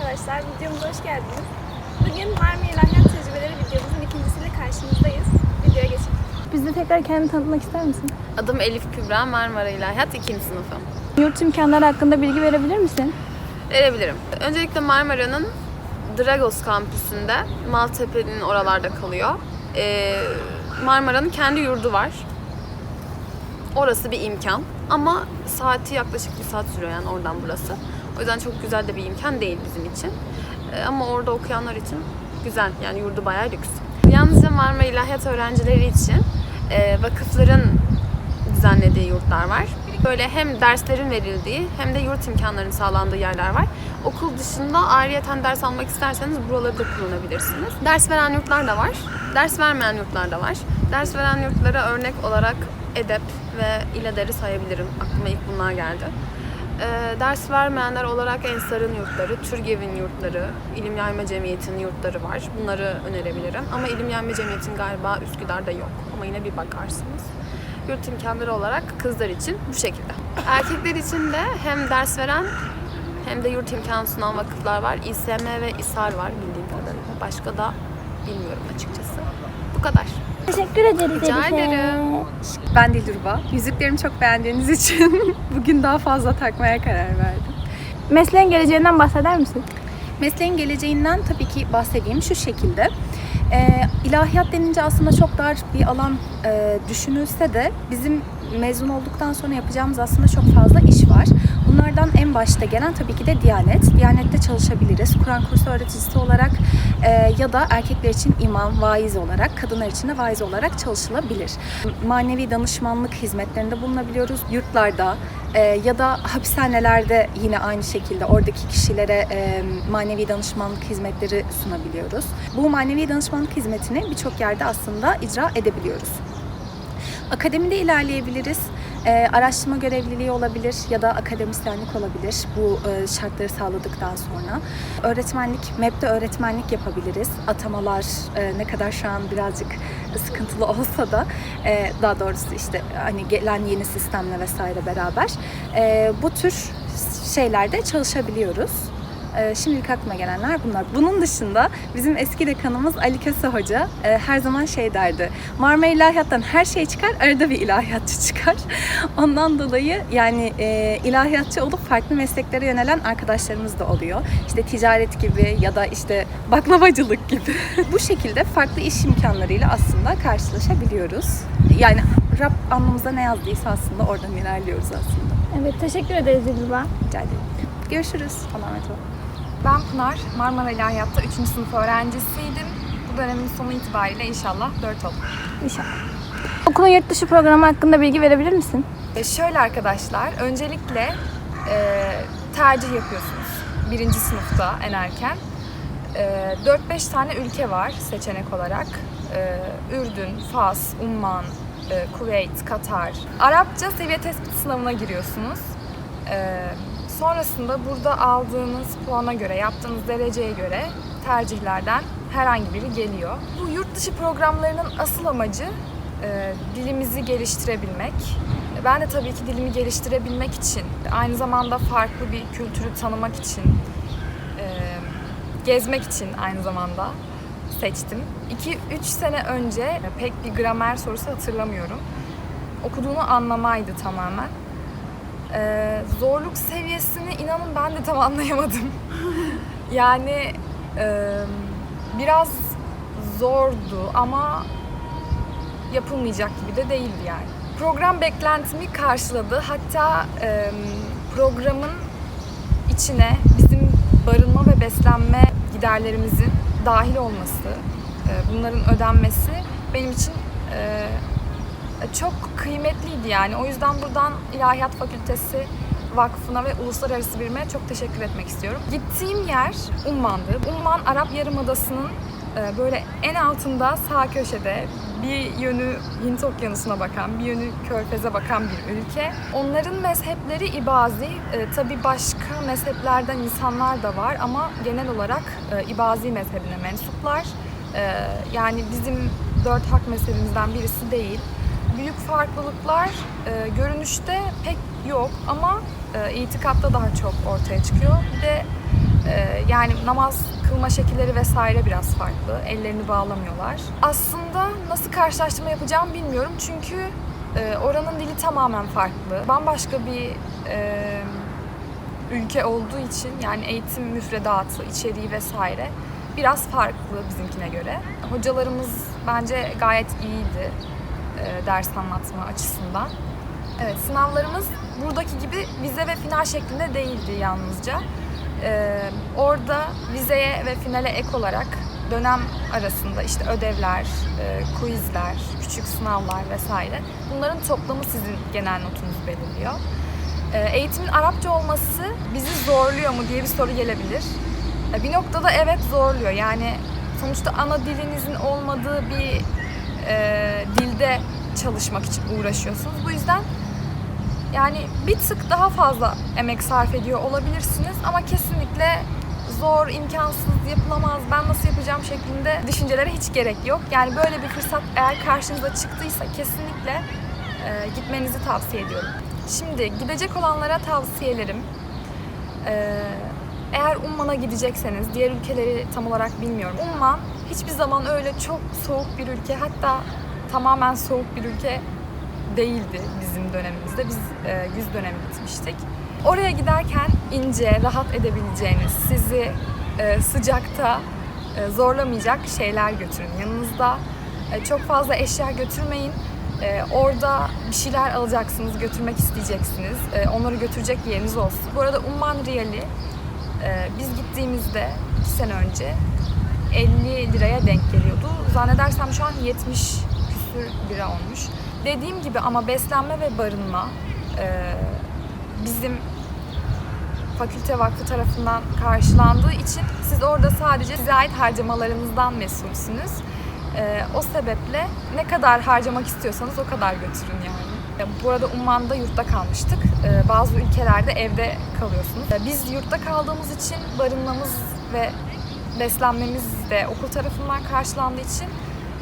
arkadaşlar, videomuza hoş geldiniz. Bugün Marmara İlahiyat Tecrübeleri videomuzun ikincisiyle karşınızdayız. Videoya geçelim. Bize tekrar kendini tanıtmak ister misin? Adım Elif Kübra, Marmara İlahiyat 2. sınıfım. Yurt imkanları hakkında bilgi verebilir misin? Verebilirim. Öncelikle Marmara'nın Dragos kampüsünde, Maltepe'nin oralarda kalıyor. Ee, Marmara'nın kendi yurdu var. Orası bir imkan. Ama saati yaklaşık bir saat sürüyor yani oradan burası. O yüzden çok güzel de bir imkan değil bizim için. Ee, ama orada okuyanlar için güzel. Yani yurdu bayağı lüks. Yalnızca Marmara İlahiyat öğrencileri için e, vakıfların düzenlediği yurtlar var. Böyle hem derslerin verildiği hem de yurt imkanlarının sağlandığı yerler var. Okul dışında ayrıyeten ders almak isterseniz buraları da kullanabilirsiniz. Ders veren yurtlar da var. Ders vermeyen yurtlar da var. Ders veren yurtlara örnek olarak EDEP ve İLEDER'i sayabilirim. Aklıma ilk bunlar geldi. Ee, ders vermeyenler olarak Ensar'ın yurtları, Türgev'in yurtları, İlim Yayma Cemiyeti'nin yurtları var. Bunları önerebilirim. Ama İlim Yayma Cemiyeti'nin galiba Üsküdar'da yok. Ama yine bir bakarsınız. Yurt imkanları olarak kızlar için bu şekilde. Erkekler için de hem ders veren hem de yurt imkanı sunan vakıflar var. İSM ve İSAR var bildiğim kadarıyla. Başka da bilmiyorum açıkçası. Bu kadar. Teşekkür ederiz Rica Elif'e. ederim. Ben Dilruba. Yüzüklerimi çok beğendiğiniz için bugün daha fazla takmaya karar verdim. Mesleğin geleceğinden bahseder misin? Mesleğin geleceğinden tabii ki bahsedeyim şu şekilde. Ee, ilahiyat denince aslında çok dar bir alan e, düşünülse de bizim mezun olduktan sonra yapacağımız aslında çok fazla iş var. Bunlardan en başta gelen tabii ki de Diyanet. Diyanet'te çalışabiliriz. Kur'an kursu öğreticisi olarak e, ya da erkekler için imam, vaiz olarak, kadınlar için de vaiz olarak çalışılabilir. Manevi danışmanlık hizmetlerinde bulunabiliyoruz. Yurtlarda e, ya da hapishanelerde yine aynı şekilde oradaki kişilere e, manevi danışmanlık hizmetleri sunabiliyoruz. Bu manevi danışmanlık hizmetini birçok yerde aslında icra edebiliyoruz. Akademide ilerleyebiliriz. Ee, araştırma görevliliği olabilir ya da akademisyenlik olabilir bu e, şartları sağladıktan sonra. Öğretmenlik, MEB'de öğretmenlik yapabiliriz. Atamalar e, ne kadar şu an birazcık sıkıntılı olsa da e, daha doğrusu işte hani gelen yeni sistemle vesaire beraber e, bu tür şeylerde çalışabiliyoruz. Ee, Şimdilik aklıma gelenler bunlar. Bunun dışında bizim eski dekanımız Ali Köse Hoca e, her zaman şey derdi. Marmara İlahiyat'tan her şey çıkar, arada bir ilahiyatçı çıkar. Ondan dolayı yani e, ilahiyatçı olup farklı mesleklere yönelen arkadaşlarımız da oluyor. İşte ticaret gibi ya da işte baklavacılık gibi. Bu şekilde farklı iş imkanlarıyla aslında karşılaşabiliyoruz. Yani Rab anlamımıza ne yazdıysa aslında oradan ilerliyoruz aslında. Evet, teşekkür ederiz Elif'e. Rica ederim. Görüşürüz. Allah'a emanet olun. Ben Pınar, Marmara İlahiyat'ta 3. sınıf öğrencisiydim. Bu dönemin sonu itibariyle inşallah 4 oldum. İnşallah. Okulun yurt dışı programı hakkında bilgi verebilir misin? E şöyle arkadaşlar, öncelikle e, tercih yapıyorsunuz. Birinci sınıfta en erken. E, 4-5 tane ülke var seçenek olarak. E, Ürdün, Fas, Umman, e, Kuveyt, Katar. Arapça seviye tespit sınavına giriyorsunuz. E, sonrasında burada aldığınız puana göre, yaptığınız dereceye göre tercihlerden herhangi biri geliyor. Bu yurt dışı programlarının asıl amacı e, dilimizi geliştirebilmek. Ben de tabii ki dilimi geliştirebilmek için, aynı zamanda farklı bir kültürü tanımak için, e, gezmek için aynı zamanda seçtim. 2-3 sene önce pek bir gramer sorusu hatırlamıyorum. Okuduğunu anlamaydı tamamen. E, zorluk seviyesini inanın ben de tam anlayamadım. yani e, biraz zordu ama yapılmayacak gibi de değildi yani. Program beklentimi karşıladı. Hatta e, programın içine bizim barınma ve beslenme giderlerimizin dahil olması, e, bunların ödenmesi benim için e, çok kıymetliydi yani. O yüzden buradan İlahiyat Fakültesi Vakfı'na ve Uluslararası Birime çok teşekkür etmek istiyorum. Gittiğim yer Umman'dı. Umman Arap Yarımadası'nın e, böyle en altında sağ köşede bir yönü Hint Okyanusu'na bakan, bir yönü Körfez'e bakan bir ülke. Onların mezhepleri İbazi. E, tabii başka mezheplerden insanlar da var ama genel olarak e, İbazi mezhebine mensuplar. E, yani bizim dört hak mezhebimizden birisi değil. Büyük farklılıklar e, görünüşte pek yok ama e, itikatta daha çok ortaya çıkıyor. Bir de e, yani namaz kılma şekilleri vesaire biraz farklı. Ellerini bağlamıyorlar. Aslında nasıl karşılaştırma yapacağım bilmiyorum. Çünkü e, oranın dili tamamen farklı. Bambaşka bir e, ülke olduğu için yani eğitim müfredatı, içeriği vesaire biraz farklı bizimkine göre. Hocalarımız bence gayet iyiydi e, ders anlatma açısından. Evet, sınavlarımız buradaki gibi vize ve final şeklinde değildi yalnızca. Ee, orada vizeye ve finale ek olarak dönem arasında işte ödevler, e, quizler, küçük sınavlar vesaire bunların toplamı sizin genel notunuzu belirliyor. Ee, eğitimin Arapça olması bizi zorluyor mu diye bir soru gelebilir. Ee, bir noktada evet zorluyor. Yani sonuçta ana dilinizin olmadığı bir e, dilde çalışmak için uğraşıyorsunuz. Bu yüzden yani bir tık daha fazla emek sarf ediyor olabilirsiniz ama kesinlikle zor, imkansız, yapılamaz, ben nasıl yapacağım şeklinde düşüncelere hiç gerek yok. Yani böyle bir fırsat eğer karşınıza çıktıysa kesinlikle e, gitmenizi tavsiye ediyorum. Şimdi gidecek olanlara tavsiyelerim. E, eğer Umman'a gidecekseniz, diğer ülkeleri tam olarak bilmiyorum. Umman hiçbir zaman öyle çok soğuk bir ülke, hatta tamamen soğuk bir ülke değildi bizim dönemimizde. Biz e, güz dönemi gitmiştik. Oraya giderken ince, rahat edebileceğiniz, sizi e, sıcakta e, zorlamayacak şeyler götürün. Yanınızda e, çok fazla eşya götürmeyin. E, orada bir şeyler alacaksınız, götürmek isteyeceksiniz. E, onları götürecek yeriniz olsun. Bu arada Umman Riyali e, biz gittiğimizde iki sene önce 50 liraya denk geliyordu. Zannedersem şu an 70 küsür lira olmuş. Dediğim gibi ama beslenme ve barınma e, bizim fakülte vakfı tarafından karşılandığı için siz orada sadece size ait harcamalarınızdan mesulsünüz. E, o sebeple ne kadar harcamak istiyorsanız o kadar götürün yani. Bu arada Umman'da yurtta kalmıştık. E, Bazı ülkelerde evde kalıyorsunuz. E, Biz yurtta kaldığımız için barınmamız ve beslenmemiz de okul tarafından karşılandığı için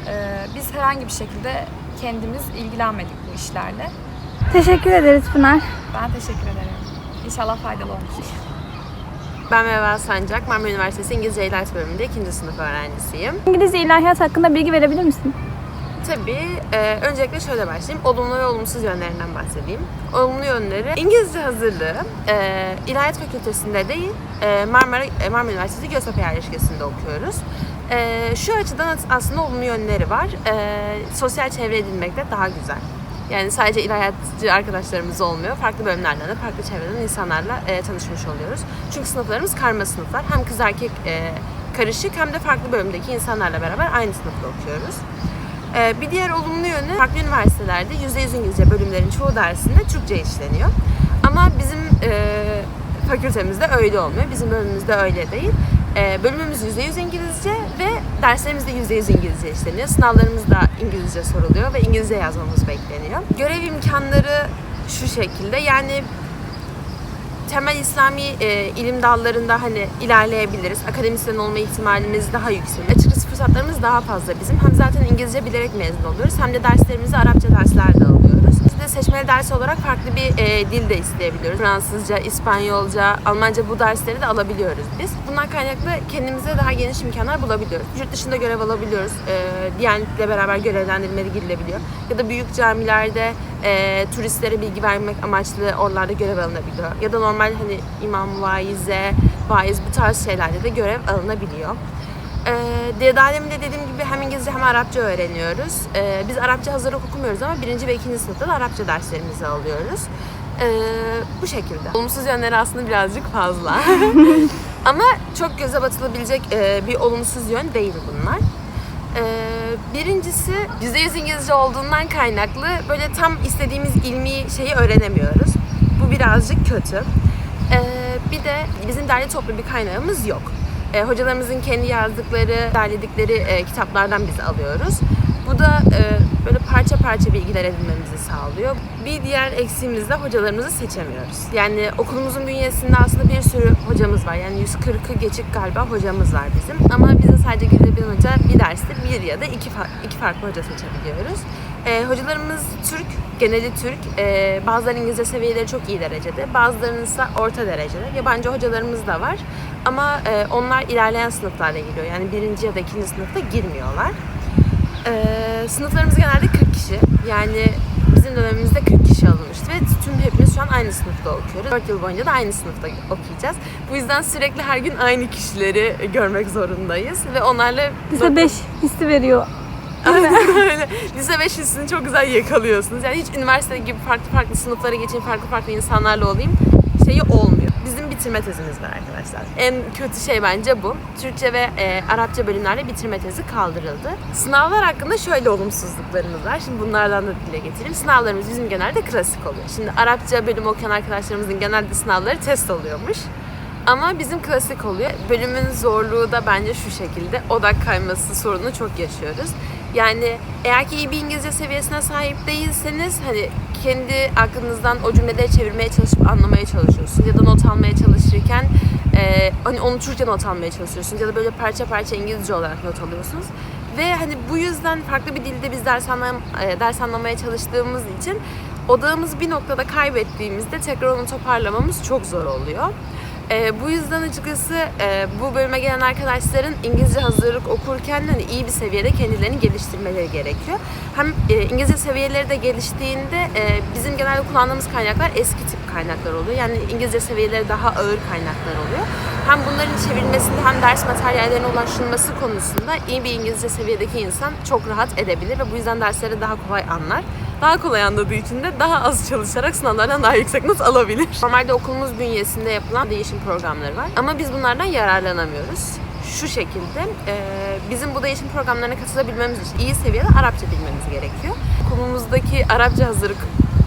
e, biz herhangi bir şekilde kendimiz ilgilenmedik bu işlerle. Teşekkür ederiz Pınar. Ben teşekkür ederim. İnşallah faydalı olmuştur. Ben Meva Sancak, Marmara Üniversitesi İngilizce İlahi bölümünde ikinci sınıf öğrencisiyim. İngilizce ilahiyat hakkında bilgi verebilir misin? Tabii, e, öncelikle şöyle başlayayım. Olumlu ve olumsuz yönlerinden bahsedeyim. Olumlu yönleri, İngilizce hazırlığı e, İlahiyat Fakültesi'nde değil, e, Marmara, e, Marmara Üniversitesi Göztepe yerleşkesinde okuyoruz. E, şu açıdan as- aslında olumlu yönleri var. E, sosyal çevre edinmekte daha güzel. Yani sadece ilahiyatçı arkadaşlarımız olmuyor. Farklı bölümlerden de farklı çevreden insanlarla e, tanışmış oluyoruz. Çünkü sınıflarımız karma sınıflar. Hem kız erkek e, karışık hem de farklı bölümdeki insanlarla beraber aynı sınıfta okuyoruz. E, bir diğer olumlu yönü farklı üniversitelerde %100 İngilizce bölümlerin çoğu dersinde Türkçe işleniyor. Ama bizim e, fakültemizde öyle olmuyor. Bizim bölümümüzde öyle değil. E, bölümümüz %100 İngilizce ve derslerimiz de %100 İngilizce işleniyor. Sınavlarımız da İngilizce soruluyor ve İngilizce yazmamız bekleniyor. Görev imkanları şu şekilde yani temel İslami e, ilim dallarında hani ilerleyebiliriz. Akademisyen olma ihtimalimiz daha yüksek. Açıkçası fırsatlarımız daha fazla bizim. Hem zaten İngilizce bilerek mezun oluyoruz hem de derslerimizi Arapça derslerde alıyoruz. Biz de seçmeli ders olarak farklı bir e, dil de isteyebiliyoruz. Fransızca, İspanyolca, Almanca bu dersleri de alabiliyoruz biz. Bunlar kaynaklı kendimize daha geniş imkanlar bulabiliyoruz. Yurt dışında görev alabiliyoruz. E, Diyanet'le beraber görevlendirmeli gidilebiliyor. Ya da büyük camilerde e, turistlere bilgi vermek amaçlı oralarda görev alınabiliyor. Ya da normal hani imam, vaize, vaiz bu tarz şeylerde de görev alınabiliyor. Ee, daha demin de dediğim gibi hem İngilizce hem Arapça öğreniyoruz. Ee, biz Arapça hazırlık okumuyoruz ama birinci ve ikinci sınıfta da Arapça derslerimizi alıyoruz. Ee, bu şekilde. Olumsuz yönleri aslında birazcık fazla. ama çok göze batılabilecek e, bir olumsuz yön değil bunlar. Ee, birincisi %100 İngilizce olduğundan kaynaklı böyle tam istediğimiz ilmi şeyi öğrenemiyoruz. Bu birazcık kötü. Ee, bir de bizim derli toplu bir kaynağımız yok. Ee, hocalarımızın kendi yazdıkları, derledikleri e, kitaplardan biz alıyoruz. Bu da e, böyle parça parça bilgiler edinmemizi sağlıyor. Bir diğer eksiğimiz de hocalarımızı seçemiyoruz. Yani okulumuzun bünyesinde aslında bir sürü hocamız var. Yani 140'ı geçik galiba hocamız var bizim. Ama bize sadece gidebilen hoca bir derste bir ya da iki, fa- iki farklı hoca seçebiliyoruz. E, hocalarımız Türk, geneli Türk. E, bazılarının İngilizce seviyeleri çok iyi derecede, bazılarının ise orta derecede. Yabancı hocalarımız da var. Ama e, onlar ilerleyen sınıflarda giriyor. Yani birinci ya da ikinci sınıfta girmiyorlar. E, sınıflarımız genelde 40 kişi. Yani bizim dönemimizde 40 kişi alınmıştı ve tüm hepimiz şu an aynı sınıfta okuyoruz. 4 yıl boyunca da aynı sınıfta okuyacağız. Bu yüzden sürekli her gün aynı kişileri görmek zorundayız ve onlarla Lise 5 hissi veriyor. Aynen öyle. Lise 5 hissini çok güzel yakalıyorsunuz. Yani hiç üniversite gibi farklı farklı sınıflara geçeyim, farklı farklı insanlarla olayım şeyi olmuyor. Bizim bitirme tezimiz var arkadaşlar. En kötü şey bence bu. Türkçe ve e, Arapça bölümlerde bitirme tezi kaldırıldı. Sınavlar hakkında şöyle olumsuzluklarımız var. Şimdi bunlardan da dile getireyim. Sınavlarımız bizim genelde klasik oluyor. Şimdi Arapça bölüm okuyan arkadaşlarımızın genelde sınavları test oluyormuş. Ama bizim klasik oluyor. Bölümün zorluğu da bence şu şekilde. Odak kayması sorunu çok yaşıyoruz. Yani eğer ki iyi bir İngilizce seviyesine sahip değilseniz hani kendi aklınızdan o cümleleri çevirmeye çalışıp anlamaya çalışıyorsunuz. Ya da not almaya çalışırken e, hani onu Türkçe not almaya çalışıyorsunuz. Ya da böyle parça parça İngilizce olarak not alıyorsunuz. Ve hani bu yüzden farklı bir dilde biz ders, anlam e, ders anlamaya çalıştığımız için odağımızı bir noktada kaybettiğimizde tekrar onu toparlamamız çok zor oluyor. Ee, bu yüzden açıkçası e, bu bölüme gelen arkadaşların İngilizce hazırlık okurken hani iyi bir seviyede kendilerini geliştirmeleri gerekiyor. Hem e, İngilizce seviyeleri de geliştiğinde e, bizim genelde kullandığımız kaynaklar eski tip kaynaklar oluyor. Yani İngilizce seviyeleri daha ağır kaynaklar oluyor. Hem bunların çevrilmesinde hem ders materyallerine ulaşılması konusunda iyi bir İngilizce seviyedeki insan çok rahat edebilir ve bu yüzden dersleri daha kolay anlar daha kolay anladığı için de daha az çalışarak sınavlardan daha yüksek not alabilir. Normalde okulumuz bünyesinde yapılan değişim programları var. Ama biz bunlardan yararlanamıyoruz. Şu şekilde, e, bizim bu değişim programlarına katılabilmemiz için iyi seviyede Arapça bilmemiz gerekiyor. Okulumuzdaki Arapça hazırlık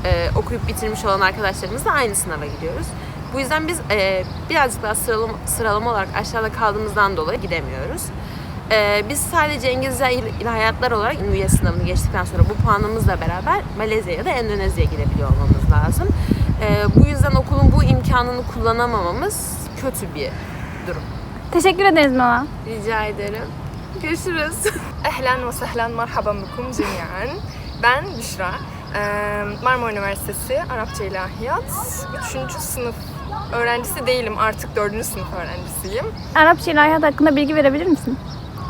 e, okuyup bitirmiş olan arkadaşlarımızla aynı sınava gidiyoruz. Bu yüzden biz e, birazcık daha sıralama, sıralama olarak aşağıda kaldığımızdan dolayı gidemiyoruz. Ee, biz sadece İngilizce il- ilahiyatlar olarak üniversite sınavını geçtikten sonra bu puanımızla beraber Malezya ya da Endonezya'ya girebiliyor olmamız lazım. Ee, bu yüzden okulun bu imkanını kullanamamamız kötü bir durum. Teşekkür ederiz Mela. Rica ederim. Görüşürüz. Ehlen ve sehlen merhaban bikum cemiyen. Ben Büşra. Ee, Marmara Üniversitesi Arapça İlahiyat 3. sınıf öğrencisi değilim artık 4. sınıf öğrencisiyim. Arapça ilahiyat hakkında bilgi verebilir misin?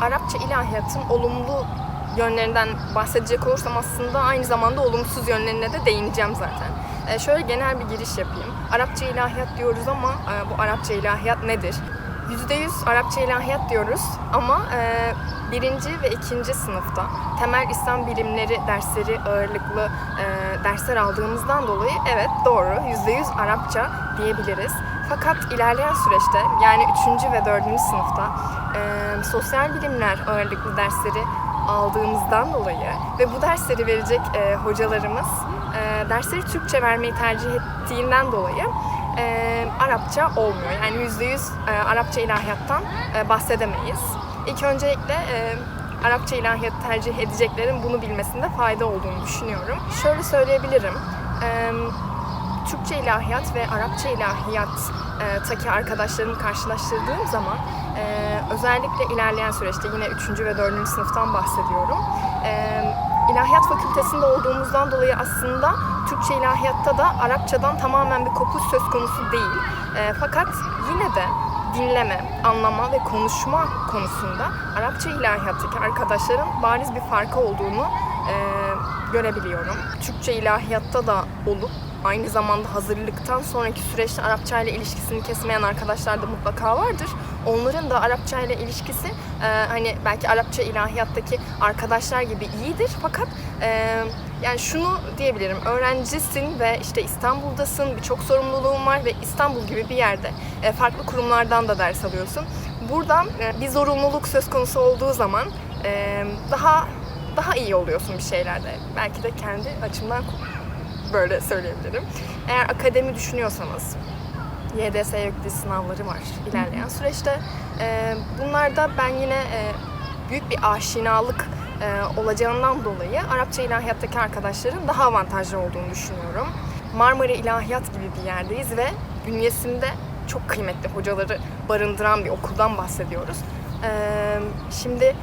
Arapça ilahiyatın olumlu yönlerinden bahsedecek olursam aslında aynı zamanda olumsuz yönlerine de değineceğim zaten. Ee, şöyle genel bir giriş yapayım. Arapça ilahiyat diyoruz ama e, bu Arapça ilahiyat nedir? %100 Arapça ilahiyat diyoruz ama e, birinci ve ikinci sınıfta temel İslam bilimleri dersleri ağırlıklı e, dersler aldığımızdan dolayı evet doğru %100 Arapça diyebiliriz. Fakat ilerleyen süreçte yani 3. ve 4. sınıfta e, sosyal bilimler ağırlıklı dersleri aldığımızdan dolayı ve bu dersleri verecek e, hocalarımız e, dersleri Türkçe vermeyi tercih ettiğinden dolayı e, Arapça olmuyor. Yani %100 e, Arapça ilahiyattan e, bahsedemeyiz. İlk öncelikle e, Arapça ilahiyat tercih edeceklerin bunu bilmesinde fayda olduğunu düşünüyorum. Şöyle söyleyebilirim. E, Türkçe ilahiyat ve Arapça ilahiyat e, arkadaşlarımı karşılaştırdığım zaman e, özellikle ilerleyen süreçte yine 3. ve 4. sınıftan bahsediyorum. E, ilahiyat fakültesinde olduğumuzdan dolayı aslında Türkçe ilahiyatta da Arapçadan tamamen bir kopuş söz konusu değil. Fakat yine de dinleme, anlama ve konuşma konusunda Arapça ilahiyattaki arkadaşların bariz bir farkı olduğunu görebiliyorum. Türkçe ilahiyatta da olup aynı zamanda hazırlıktan sonraki süreçte Arapça ile ilişkisini kesmeyen arkadaşlar da mutlaka vardır. Onların da Arapça ile ilişkisi e, hani belki Arapça ilahiyattaki arkadaşlar gibi iyidir fakat e, yani şunu diyebilirim öğrencisin ve işte İstanbul'dasın birçok sorumluluğun var ve İstanbul gibi bir yerde e, farklı kurumlardan da ders alıyorsun. Buradan e, bir zorunluluk söz konusu olduğu zaman e, daha daha iyi oluyorsun bir şeylerde. Belki de kendi açımdan böyle söyleyebilirim. Eğer akademi düşünüyorsanız YDS yüklü sınavları var ilerleyen süreçte. Ee, bunlarda ben yine e, büyük bir aşinalık e, olacağından dolayı Arapça ilahiyattaki arkadaşların daha avantajlı olduğunu düşünüyorum. Marmara İlahiyat gibi bir yerdeyiz ve bünyesinde çok kıymetli hocaları barındıran bir okuldan bahsediyoruz. Ee, şimdi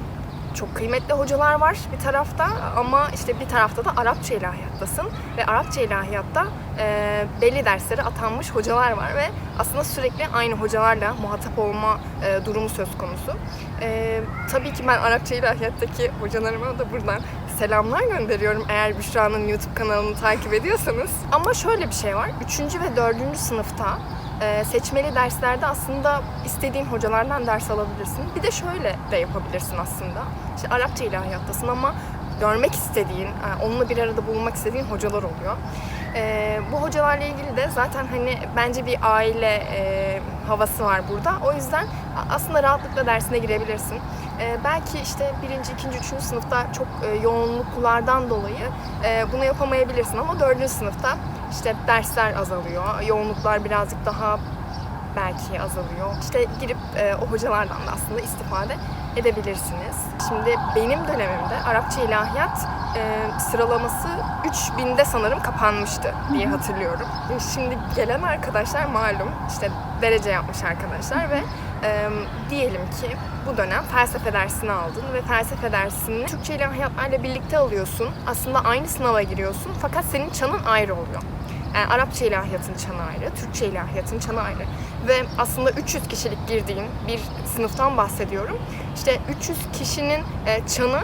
çok kıymetli hocalar var bir tarafta ama işte bir tarafta da Arapça ilahiyattasın ve Arapça ilahiyatta e, belli derslere atanmış hocalar var ve aslında sürekli aynı hocalarla muhatap olma e, durumu söz konusu. E, tabii ki ben Arapça ilahiyattaki hocalarıma da buradan selamlar gönderiyorum eğer Büşra'nın YouTube kanalını takip ediyorsanız. Ama şöyle bir şey var. 3. ve 4. sınıfta e, seçmeli derslerde aslında istediğin hocalardan ders alabilirsin. Bir de şöyle de yapabilirsin aslında. İşte Arapça ilahiyattasın ama görmek istediğin, e, onunla bir arada bulunmak istediğin hocalar oluyor. E, bu hocalarla ilgili de zaten hani bence bir aile e, havası var burada. O yüzden aslında rahatlıkla dersine girebilirsin. E, belki işte birinci, ikinci, üçüncü sınıfta çok e, yoğunluklardan dolayı bunu yapamayabilirsin ama dördüncü sınıfta işte dersler azalıyor, yoğunluklar birazcık daha belki azalıyor. İşte girip e, o hocalardan da aslında istifade edebilirsiniz. Şimdi benim dönemimde Arapça ilahiyat e, sıralaması 3000'de sanırım kapanmıştı diye hatırlıyorum. Şimdi gelen arkadaşlar malum işte derece yapmış arkadaşlar ve e, diyelim ki bu dönem felsefe dersini aldın ve felsefe dersini Türkçe ilahiyatlarla birlikte alıyorsun. Aslında aynı sınava giriyorsun fakat senin çanın ayrı oluyor. Yani Arapça ilahiyatın çanı ayrı, Türkçe ilahiyatın çanı ayrı. Ve aslında 300 kişilik girdiğin bir sınıftan bahsediyorum. İşte 300 kişinin e, çanı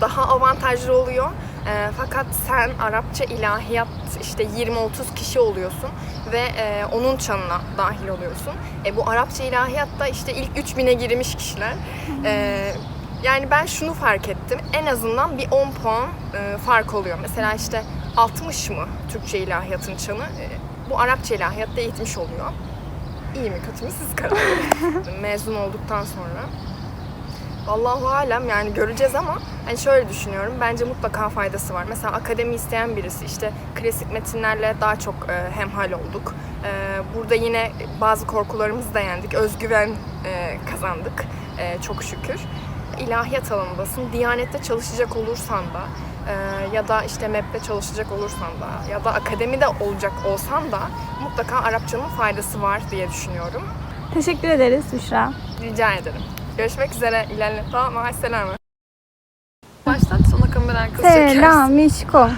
daha avantajlı oluyor. E, fakat sen Arapça ilahiyat işte 20-30 kişi oluyorsun ve e, onun çanına dahil oluyorsun. E, bu Arapça ilahiyatta işte ilk 3000'e girmiş kişiler. E, yani ben şunu fark ettim. En azından bir 10 puan e, fark oluyor. Mesela işte 60 mı Türkçe ilahiyatın çanı? E, bu Arapça ilahiyatta 70 oluyor. İyi mi kötü mü siz karar verin. Mezun olduktan sonra Allahu alem yani göreceğiz ama hani şöyle düşünüyorum. Bence mutlaka faydası var. Mesela akademi isteyen birisi işte klasik metinlerle daha çok e, hemhal olduk. E, burada yine bazı korkularımızı da yendik. Özgüven e, kazandık e, çok şükür. İlahiyat alanındasın. Diyanette çalışacak olursan da e, ya da işte MEP'te çalışacak olursan da ya da akademide olacak olsan da mutlaka Arapçanın faydası var diye düşünüyorum. Teşekkür ederiz Büşra. Rica ederim. Görüşmek üzere. İlerle. Tamam. Maasselame. Başlat sonra kamera arkası çekersin. Selam Mişko.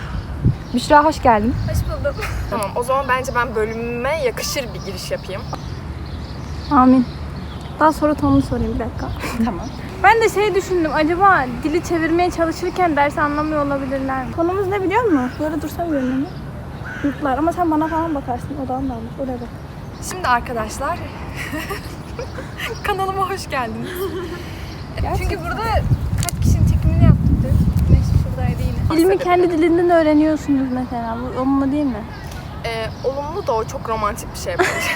Büşra hoş geldin. Hoş buldum. Tamam. O zaman bence ben bölümüme yakışır bir giriş yapayım. Amin. Daha soru tonunu sorayım bir dakika. Tamam. Ben de şey düşündüm. Acaba dili çevirmeye çalışırken dersi anlamıyor olabilirler mi? Konumuz ne biliyor musun? Böyle dursam görünür mü? Yurtlar. Ama sen bana falan bakarsın. Odan da almış. Oraya bak. Şimdi arkadaşlar kanalıma hoş geldiniz. Çünkü burada kaç kişinin çekimini yaptık dün. Güneş şuradaydı yine. İlmi kendi dilinden öğreniyorsunuz mesela. Bu onunla değil mi? Ee, olumlu da o çok romantik bir şey bence.